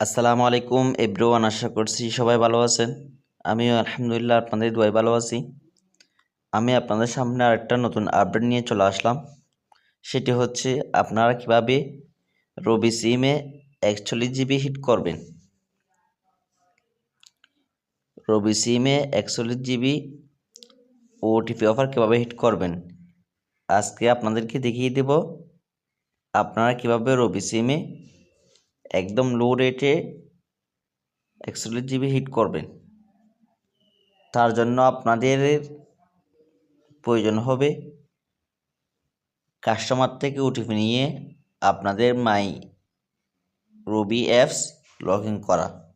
আসসালামু আলাইকুম এভরিওয়ান, আশা করছি সবাই ভালো আছেন। আমিও আলহামদুলিল্লাহ আপনাদের দোয়াই ভালো আছি। আমি আপনাদের সামনে আরেকটা নতুন আপডেট নিয়ে চলে আসলাম। সেটি হচ্ছে আপনারা কীভাবে রবি সিমে একচল্লিশ জিবি হিট করবেন? রবি সিমে একচল্লিশ জিবি ওটিপি অফার কীভাবে হিট করবেন? আজকে আপনাদেরকে দেখিয়ে দেব আপনারা কীভাবে রবি সিমে একদম লো রেটে একচল্লিশ জিবি হিট করবেন। তার জন্য আপনাদের প্রয়োজন হবে কাস্টমার থেকে ওটিপি নিয়ে আপনাদের my Robi apps log in করা।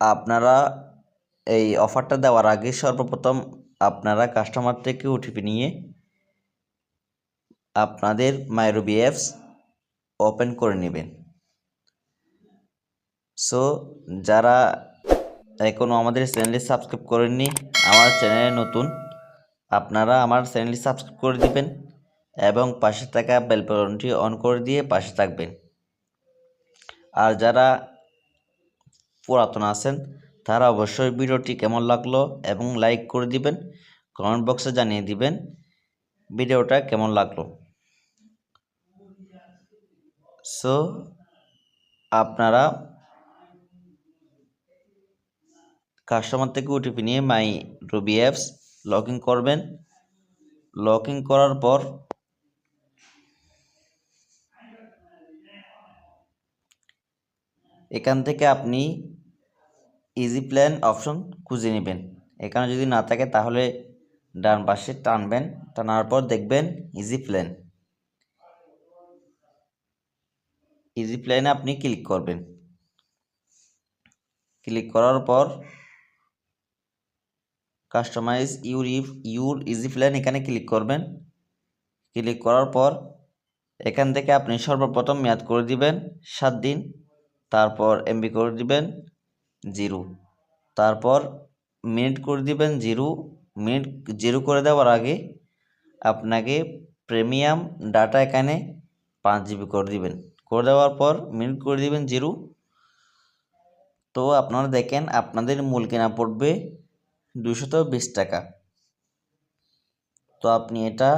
আপনারা এই অফারটা দেওয়ার আগে সর্বপ্রথম আপনারা কাস্টমার থেকে ওটিপি নিয়ে আপনাদের মাই রবি অ্যাপস ওপেন করে নেবেন। সো যারা এখনও আমাদের চ্যানেলটি সাবস্ক্রাইব করেননি, আমার চ্যানেলে নতুন, আপনারা আমার চ্যানেলটি সাবস্ক্রাইব করে দিবেন এবং পাশে থাকা বেল বাটনটি অন করে দিয়ে পাশে থাকবেন। আর যারা পুরাতন আছেন, তারা অবশ্যই ভিডিওটি কেমন লাগল এবং লাইক করে দিবেন কমেন্ট বক্সে জানিয়ে দিবেন ভিডিওটা কেমন লাগল। সো আপনারা কাস্টমার থেকে ওটিপি নিয়ে my Robi apps log in করবেন। লগ ইন করার পর এখান থেকে আপনি ইজি প্ল্যান অপশন খুঁজে নেবেন। এখানে যদি না থাকে তাহলে ডান পাশে টানবেন। টানার পর দেখবেন ইজি প্ল্যান ইজি প্ল্যানে আপনি ক্লিক করবেন। ক্লিক করার পর customize your your easy plan এখানে ক্লিক করবেন। ক্লিক করার পর এখান থেকে আপনি সর্বপ্রথম মেয়াদ করে দিবেন সাত দিন, তারপর এমবি করে দিবেন জিরো। তারপর মিনিট করে দিবেন জিরো। মিনিট জিরো করে দেওয়ার আগে আপনাকে প্রিমিয়াম ডাটা এখানে পাঁচ জিবি করে দিবেন। করে দেওয়ার পর মিনিট করে দিবেন জিরো। তো আপনারা দেখেন আপনাদের মূল কেনা পড়বে দুশত বিশ টাকা। তো আপনি এটা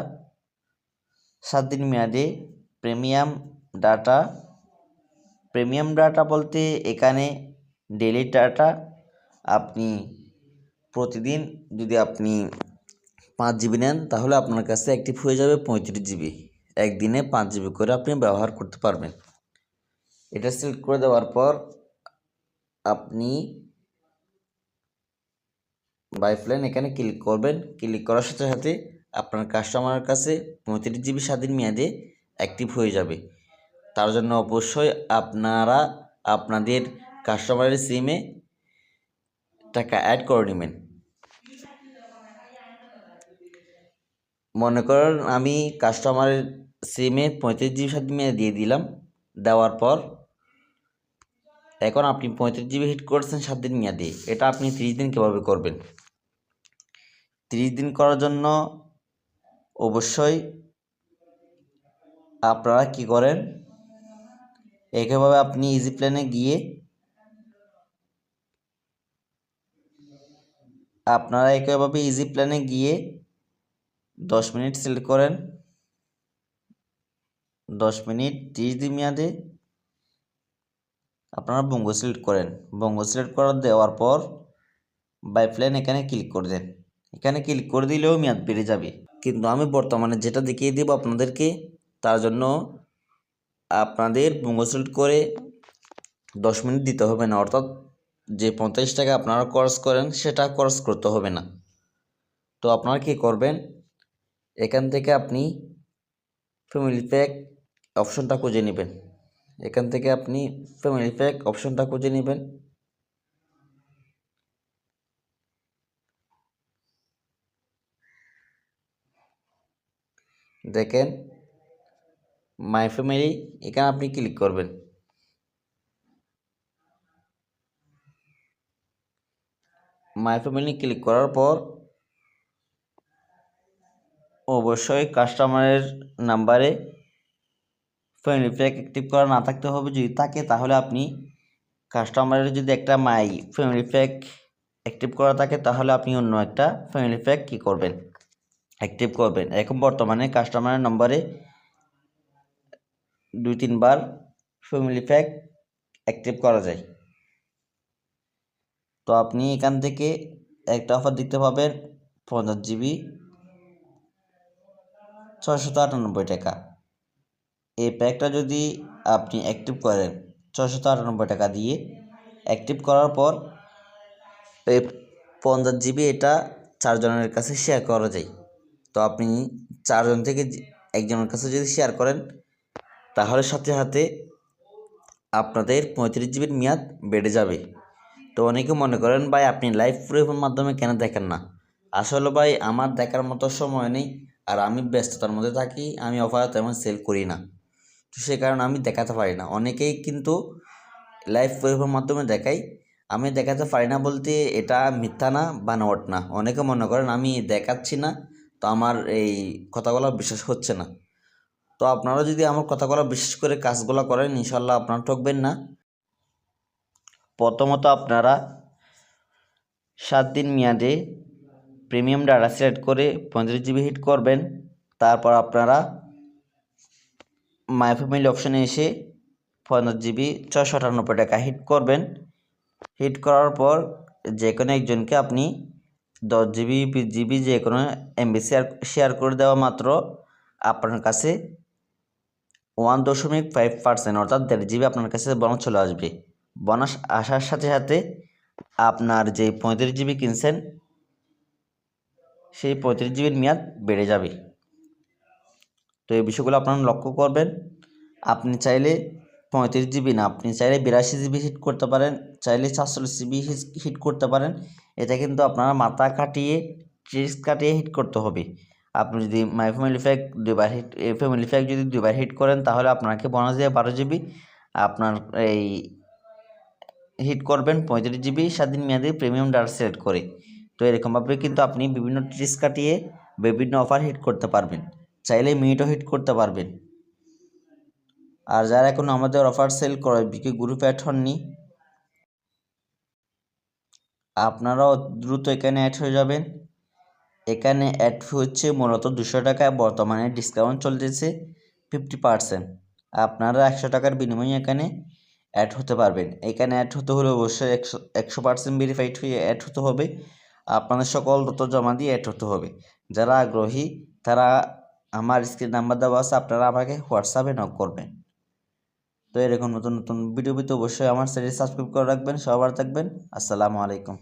সাত দিন মেয়াদে প্রিমিয়াম ডাটা প্রিমিয়াম ডাটা বলতে এখানে ডেলি ডাটা আপনি প্রতিদিন যদি আপনি পাঁচ জিবি নেন, তাহলে আপনার কাছে অ্যাক্টিভ হয়ে যাবে পঁয়ত্রিশ জিবি। একদিনে পাঁচ জিবি করে আপনি ব্যবহার করতে পারবেন। এটা সিলেক্ট করে দেওয়ার পর আপনি বাইফ্লাইন এখানে ক্লিক করবেন। ক্লিক করার সাথে সাথে আপনার কাস্টমারের কাছে পঁয়ত্রিশ জিবি স্বাধীন মেয়াদে অ্যাক্টিভ হয়ে যাবে। তার জন্য অবশ্যই আপনারা আপনাদের কাস্টমারের সিমে টাকা অ্যাড করে নেবেন। মনে করেন আমি কাস্টমারের সিমে পঁয়ত্রিশ জিবি স্বাধীন মেয়াদে দিয়ে দিলাম। দেওয়ার পর এখন আপনি পঁয়ত্রিশ জিবি হিট করছেন সাত দিন মেয়াদে। এটা আপনি তিরিশ দিন কীভাবে করবেন? তিরিশ দিন করার জন্য অবশ্যই আপনারা কি করেন? একইভাবে আপনি ইজি প্ল্যানে গিয়ে আপনারা একইভাবে ইজি প্ল্যানে গিয়ে দশ মিনিট সিলেক্ট করেন। দশ মিনিট তিরিশ দিন মেয়াদে আপনারা বঙ্গ সিলেক্ট করেন। বঙ্গ সিলেক্ট করার দেওয়ার পর বাইপ্লেন এখানে ক্লিক করে দেন। এখানে ক্লিক করে দিলেও মেয়াদ বেড়ে যাবে। কিন্তু আমি বর্তমানে যেটা দেখিয়ে দেব আপনাদেরকে, তার জন্য আপনাদের বঙ্গ সিলেক্ট করে দশ মিনিট দিতে হবে না। অর্থাৎ যে পঞ্চাশ টাকা আপনারা খরচ করেন, সেটা খরচ করতে হবে না। তো আপনারা কী করবেন? এখান থেকে আপনি ফ্যামিলি প্যাক অপশনটা খুঁজে নেবেন। এখান থেকে আপনি ফ্যামিলি প্যাক অপশনটা খুঁজে নেবেন। দেখেন মাই ফ্যামিলি এখানে আপনি ক্লিক করবেন। মাই ফ্যামিলি ক্লিক করার পর অবশ্যই কাস্টমারের নাম্বারে ফ্যামিলি প্যাক অ্যাক্টিভ করা না থাকতে হবে যদি থাকে, তাহলে আপনি কাস্টমারের যদি একটা মাই ফ্যামিলি প্যাক অ্যাক্টিভ করা থাকে, তাহলে আপনি অন্য একটা ফ্যামিলি প্যাক কী করবেন? অ্যাক্টিভ করবেন। এখন বর্তমানে কাস্টমারের নম্বরে দুই তিনবার ফ্যামিলি প্যাক অ্যাক্টিভ করা যায়। তো আপনি এখান থেকে একটা অফার দেখতে পাবেন পঞ্চাশ জিবি ছয়শত আটানব্বই টাকা। এই প্যাকটা যদি আপনি অ্যাক্টিভ করেন, ছয়শত আটানব্বই টাকা দিয়ে অ্যাক্টিভ করার পর এই পঞ্চাশ জিবি এটা চারজনের কাছে শেয়ার করা যায়। তো আপনি চারজন থেকে একজনের কাছে যদি শেয়ার করেন, তাহলে সাথে সাথে আপনাদের পঁয়ত্রিশ জিবির মেয়াদ বেড়ে যাবে। তো অনেকে মনে করেন, ভাই, আপনি লাইভ প্রুফের মাধ্যমে কেন দেখেন না? আসলে ভাই, আমার দেখার মতো সময় নেই, আর আমি ব্যস্ততার মধ্যে থাকি, আমি অফার তেমন সেল করি না। তো সে কারণে আমি দেখাতে পারি না। অনেকেই কিন্তু লাইভ প্রুফের মাধ্যমে দেখাই আমি দেখাতে পারি না বলতে এটা মিথ্যা না বানোয়াট না। অনেকে মনে করেন, আমি দেখাচ্ছি না তো আমার এই কথাগুলো বিশ্বাস হচ্ছে না। তো আপনারা যদি আমার কথাগুলো বিশ্বাস করে কাজগুলো করেন ইনশাল্লাহ আপনারা ঠকবেন না। প্রথমত আপনারা সাত দিন মেয়াদে প্রিমিয়াম ডাটা সিলেক্ট করে পঁয়ত্রিশ জিবি হিট করবেন। তারপর আপনারা মাই ফ্যামিলি অপশানে এসে পঞ্চাশ জিবি ছশো আটানব্বই টাকা হিট করবেন। হিট করার পর যে কোনো একজনকে আপনি দশ জিবি জিবি যে কোনো এমবি শেয়ার শেয়ার করে দেওয়া মাত্র আপনার কাছে ওয়ান দশমিক ফাইভ পার্সেন্ট অর্থাৎ দেড় জিবি আপনার কাছে বোনাস চলে আসবে। বোনাস আসার সাথে সাথে আপনার যে পঁয়ত্রিশ জিবি কিনছেন, সেই পঁয়ত্রিশ জিবির মেয়াদ বেড়ে যাবে। তো এই বিষয়গুলো আপনারা লক্ষ্য করবেন। আপনি চাইলে পঁয়ত্রিশ জিবি না, আপনি চাইলে বিরাশি জিবি হিট করতে পারেন, চাইলে সাতচল্লিশ জিবি হিট করতে পারেন। এটা কিন্তু আপনারা মাথা কাটিয়ে ট্রিক্স কাটিয়ে হিট করতে হবে। আপনি যদি মাই ফ্যামিলি প্যাক দুবার হিট ফ্যামিলি প্যাক যদি দুবার হিট করেন, তাহলে আপনাকে বোনাস দেবে বারো জিবি। আপনার এই হিট করবেন পঁয়ত্রিশ জিবি সাত দিন মেয়াদে প্রিমিয়াম ডাটা সিলেক্ট করে। তো এরকমভাবে কিন্তু আপনি বিভিন্ন ট্রিক্স কাটিয়ে বিভিন্ন অফার হিট করতে পারবেন। চাইলে মিনিটও হিট করতে পারবেন। আর যারা এখন আমাদের অফার সেল করে বিকে গ্রুপে অ্যাড হননি, আপনারাও দ্রুত এখানে অ্যাড হয়ে যাবেন। এখানে অ্যাড হচ্ছে মূলত দুশো টাকায় বর্তমানে ডিসকাউন্ট চলতেছে ফিফটি পার্সেন্ট আপনারা একশো টাকার বিনিময়ে এখানে অ্যাড হতে পারবেন। এখানে অ্যাড হতে হলে অবশ্যই একশো একশো পার্সেন্ট ভেরিফাইড হয়ে অ্যাড হতে হবে। আপনাদের সকল তথ্য জমা দিয়ে অ্যাড হতে হবে। যারা আগ্রহী, তারা আমার স্ক্রিন নাম্বার দেওয়া আছে, আপনারা আমাকে হোয়াটসঅ্যাপে নক করবেন। তো এরকম নতুন নতুন ভিডিও পেতে অবশ্যই আমার চ্যানেল সাবস্ক্রাইব করে রাখবেন। সবার থাকবেন। আসসালামু আলাইকুম।